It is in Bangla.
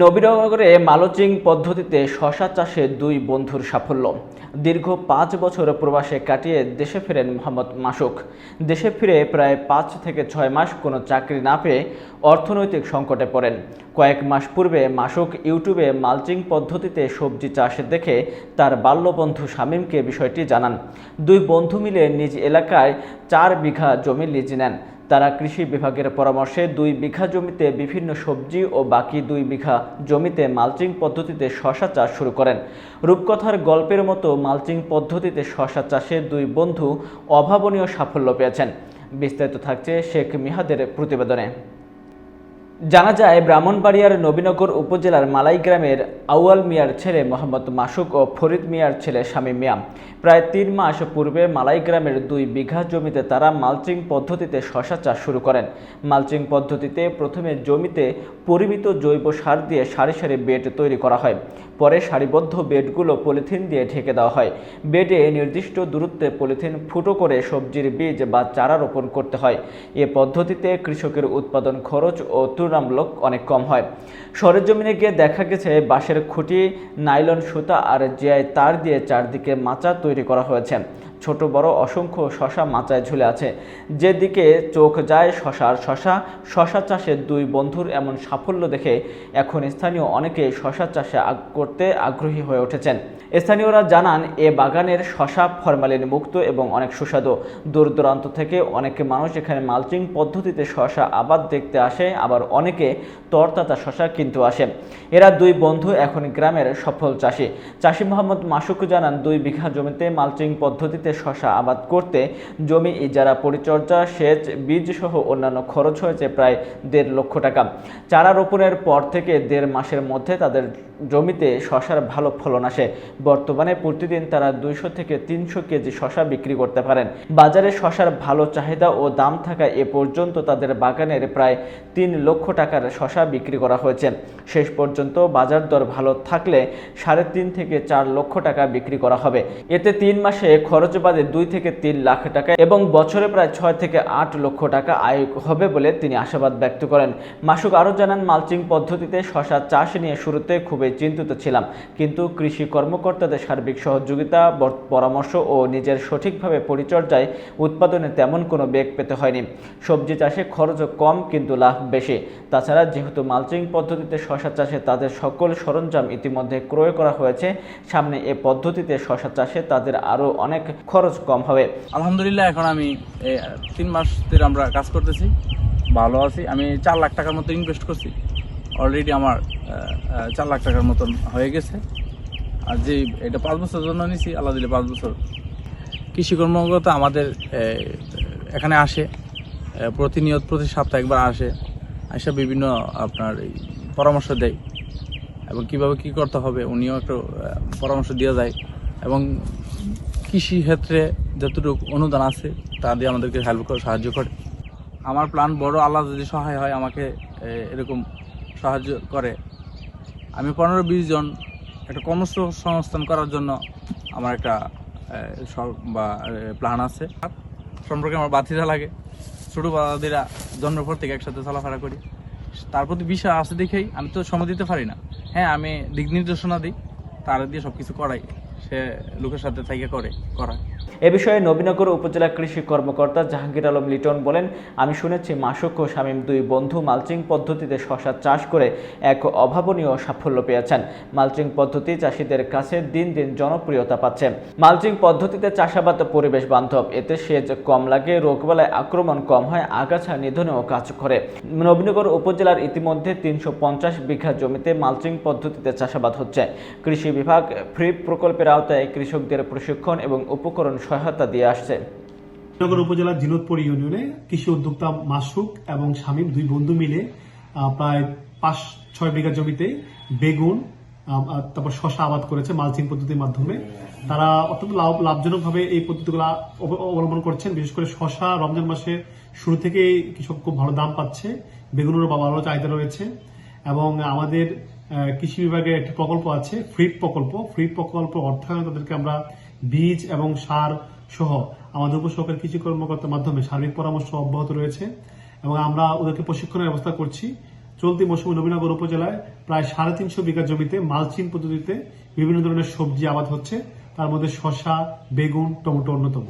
নবীনগরে মালচিং পদ্ধতিতে শশা চাষে দুই বন্ধুর সাফল্য। দীর্ঘ পাঁচ বছর প্রবাসে কাটিয়ে দেশে ফেরেন মোহাম্মদ মাসুক। দেশে ফিরে প্রায় পাঁচ থেকে ছয় মাস কোনো চাকরি না পেয়ে অর্থনৈতিক সংকটে পড়েন। কয়েক মাস পূর্বে মাসুক ইউটিউবে মালচিং পদ্ধতিতে সবজি চাষ দেখে তার বাল্যবন্ধু শামীমকে বিষয়টি জানান। দুই বন্ধু মিলে নিজ এলাকায় চার বিঘা জমি লিজ নেন। তারা কৃষি বিভাগের পরামর্শে দুই বিঘা জমিতে বিভিন্ন সবজি ও বাকি দুই বিঘা জমিতে মালচিং পদ্ধতিতে শশা চাষ শুরু করেন। রূপকথার গল্পের মতো মালচিং পদ্ধতিতে শশা চাষে দুই বন্ধু অভাবনীয় সাফল্য পেয়েছেন। বিস্তারিত থাকছে শেখ মিহাদের প্রতিবেদনে। জানা যায়, ব্রাহ্মণবাড়িয়ার নবীনগর উপজেলার মালাই গ্রামের আউয়াল মিয়ার ছেলে মোহাম্মদ মাসুক ও ফরিদ মিয়ার ছেলে স্বামী মিয়া। প্রায় তিন মাস পূর্বে মালাই গ্রামের দুই বিঘা জমিতে তারা মালচিং পদ্ধতিতে শশা চাষ শুরু করেন। মালচিং পদ্ধতিতে প্রথমে জমিতে পরিমিত জৈব সার দিয়ে সারি সারি বেড তৈরি করা হয়। পরে সারিবদ্ধ বেডগুলো পলিথিন দিয়ে ঢেকে দেওয়া হয়। বেডে নির্দিষ্ট দূরত্বে পলিথিন ফুটো করে সবজির বীজ বা চারা রোপণ করতে হয়। এ পদ্ধতিতে কৃষকের উৎপাদন খরচ ও তুলনামূলক অনেক কম হয়। সরেজমিনে গিয়ে দেখা গেছে, বাঁশের খুঁটি, নাইলন সুতা আর জিআই তার দিয়ে চারদিকে মাচা তৈরি করা হয়েছে। ছোট বড় অসংখ্য শশা মাচায় ঝুলে আছে। যেদিকে চোখ যায় শশার শশা শশা চাষের দুই বন্ধুর এমন সাফল্য দেখে এখন স্থানীয় অনেকে শশা চাষে করতে আগ্রহী হয়ে উঠেছেন। স্থানীয়রা জানান, এ বাগানের শশা ফরমালিন মুক্ত এবং অনেক সুস্বাদু। দূর দূরান্ত থেকে অনেক মানুষ এখানে মালচিং পদ্ধতিতে শশা আবাদ দেখতে আসে, আবার অনেকে তরতাজা শশা কিনতে আসে। এরা দুই বন্ধু এখন গ্রামের সফল চাষি। চাষি মোহাম্মদ মাসুক জানান, দুই বিঘা জমিতে মালচিং পদ্ধতিতে শশা আবাদ করতে জমি, ইজারা, পরিচর্যা, সেচ, বীজ সহ অন্যান্য খরচ হয়েছে প্রায় দেড় লক্ষ টাকা। চারা রোপণের পর থেকে দেড় মাসের মধ্যে তাদের জমিতে শশার ভালো ফলন আসে। বর্তমানে প্রতিদিন তারা দুইশো থেকে তিনশো কেজি শশা বিক্রি করতে পারেন। বাজারে শশার ভালো চাহিদা ও দাম থাকায় এ পর্যন্ত তাদের বাগানের প্রায় তিন লক্ষ টাকার শশা বিক্রি করা হয়েছে। শেষ পর্যন্ত বাজার দর ভালো থাকলে সাড়ে তিন থেকে চার লক্ষ টাকা বিক্রি করা হবে। এতে তিন মাসে খরচ বাদে দুই থেকে তিন লাখ টাকা এবং বছরে প্রায় ছয় থেকে আট লক্ষ টাকা আয় হবে বলে তিনি আশাবাদ ব্যক্ত করেন। মাসুক আরও জানান, মালচিং পদ্ধতিতে শশা চাষ নিয়ে শুরুতে খুবই চিন্তিত ছিলাম। কিন্তু কৃষি কর্মকর্তাদের সার্বিক সহযোগিতা পরামর্শ ও নিজের সঠিকভাবে পরিচর্যায় উৎপাদনে তেমন কোনো বেগ পেতে হয়নি। সবজি চাষে খরচ কম, কিন্তু লাভ বেশি। তাছাড়া যেহেতু মালচিং পদ্ধতিতে শশা চাষে তাদের সকল সরঞ্জাম ইতিমধ্যে ক্রয় করা হয়েছে, সামনে এ পদ্ধতিতে শশা চাষে তাদের আরও অনেক খরচ কম হবে। আলহামদুলিল্লাহ, এখন আমি তিন মাস ধরে আমরা কাজ করতেছি। ভালো আছি। আমি চার লাখ টাকার মতো ইনভেস্ট করছি। অলরেডি আমার চার লাখ টাকার মতন হয়ে গেছে। আর যে এটা পাঁচ বছরের জন্য নিছি, আল্লাহ দিলে পাঁচ বছর কৃষি কর্মকর্তা আমাদের এখানে আসে প্রতিনিয়ত প্রতি সপ্তাহে একবার আসে, এসে বিভিন্ন আপনার পরামর্শ দেয় এবং কীভাবে কি করতে হবে উনিও একটু পরামর্শ দিয়ে যায় এবং কৃষি ক্ষেত্রে যতটুকু অনুদান আছে, তা দিয়ে আমাদেরকে হেল্প করে, সাহায্য করে। আমার প্ল্যান বড়, আল্লাহ যদি সহায় হয় আমাকে এরকম সাহায্য করে। আমি পনেরো বিশ জন একটা কর্মসংস্থান করার জন্য আমার একটা বা প্ল্যান আছে। সম্পর্কে আমার বাতিরা লাগে। ছোটো বাদিরা জন্মের পর থেকে একসাথে চলাফেরা করি। তার প্রতি বিষয় আছে দেখেই আমি তো সময় দিতে পারি না। হ্যাঁ আমি দিক নির্দেশনা দিই, তার দিয়ে সব কিছু করাই। সে লোকের সাথে থেকে করে, করায়। এ বিষয়ে নবীনগর উপজেলা কৃষি কর্মকর্তা জাহাঙ্গীর আলম লিটন বলেন, আমি শুনেছি মাসুক ও শামীম দুই বন্ধু মালচিং পদ্ধতিতে শশা চাষ করে এক অভাবনীয় সাফল্য পেয়েছেন। মালচিং পদ্ধতি চাষিদের কাছে দিন দিন জনপ্রিয়তা পাচ্ছে। মালচিং পদ্ধতিতে চাষাবাদ পরিবেশ বান্ধব, এতে সেচ কম লাগে রোগবালায় আক্রমণ কম হয়, আগাছা নিধনেও কাজ করে। নবীনগর উপজেলার ইতিমধ্যে তিনশো পঞ্চাশ বিঘা জমিতে মালচিং পদ্ধতিতে চাষাবাদ হচ্ছে। কৃষি বিভাগ ফ্রি প্রকল্পের আওতায় কৃষকদের প্রশিক্ষণ এবং উপকরণ সহায়তা দিয়ে আসছে। নগর উপজেলার জিনতপুর ইউনিয়নে কৃষি উদ্যোক্তা মাসুক এবং শামীম দুই বন্ধু মিলে প্রায় পাঁচ, ছয় বিঘা জমিতে বেগুন তারপর শশা আবাদ করেছে মালচিং পদ্ধতির মাধ্যমে। তারা অত্যন্ত লাভ, লাভজনকভাবে এই পদ্ধতিগুলো অব- অবলম্বন করছেন। বিশেষ করে শশা রমজান মাসের শুরু থেকে কৃষক খুব ভালো দাম পাচ্ছে। বেগুনেরও ভালো চাহিদা রয়েছে এবং আমাদের কৃষি বিভাগের একটি প্রকল্প আছে ফ্রিট প্রকল্প। ফ্রিট প্রকল্প অর্থায়নে তাদেরকে আমরা বীজ এবং সার সহ আমাদের উপসহকারী কৃষি কর্মকর্তার মাধ্যমে সার্বিক পরামর্শ অব্যাহত রয়েছে এবং আমরা ওদেরকে প্রশিক্ষণের ব্যবস্থা করছি। চলতি মৌসুমে নবীনগর উপজেলায় প্রায় সাড়ে তিনশো বিঘা জমিতে মালচিং পদ্ধতিতে বিভিন্ন ধরনের সবজি আবাদ হচ্ছে। তার মধ্যে শশা বেগুন, টমেটো অন্যতম।